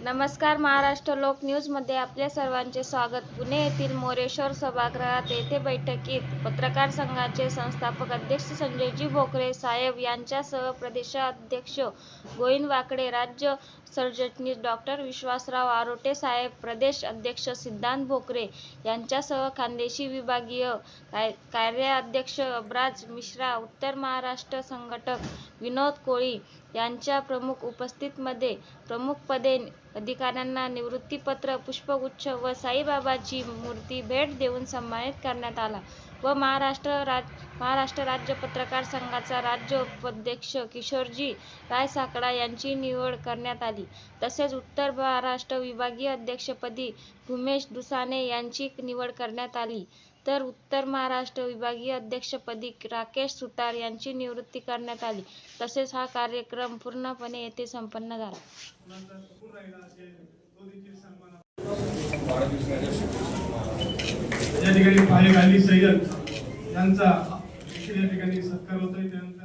नमस्कार महाराष्ट्र लोक न्यूजमध्ये आपल्या सर्वांचे स्वागत. पुणे येथील मोरेश्वर सभागृहात येथे बैठकीत पत्रकार संघाचे संस्थापक अध्यक्ष संजयजी भोकरे साहेब यांच्यासह प्रदेशाध्यक्ष गोविंद वाकडे राज्य सरचिटणीस डॉक्टर विश्वासराव आरोटे साहेब प्रदेश अध्यक्ष सिद्धांत भोकरे यांच्यासह खानदेशी विभागीय काय कार्याध्यक्ष अब्राज मिश्रा उत्तर महाराष्ट्र संघटक विनोद कोळी यांच्या प्रमुख उपस्थितीमध्ये प्रमुखपदे अधिकाऱ्यांना निवृत्तीपत्र पुष्पगुच्छ व साईबाबाची मूर्ती भेट देऊन सन्मानित करण्यात आला व महाराष्ट्र राज महाराष्ट्र राज्य पत्रकार संघाचा राज्य उपाध्यक्ष किशोरजी रायसाकडा यांची निवड करण्यात आली. तसेच उत्तर महाराष्ट्र विभागीय अध्यक्षपदी भूमेश दुसाने यांची निवड करण्यात आली. तर उत्तर महाराष्ट्र विभागीय अध्यक्षपदी राकेश सुतार यांची निवृत्ती करण्यात आली. तसेच हा कार्यक्रम पूर्णपणे येथे संपन्न झाला. या ठिकाणी पाहिजे सय्यद यांचा या ठिकाणी सत्कार होतोय. त्यानंतर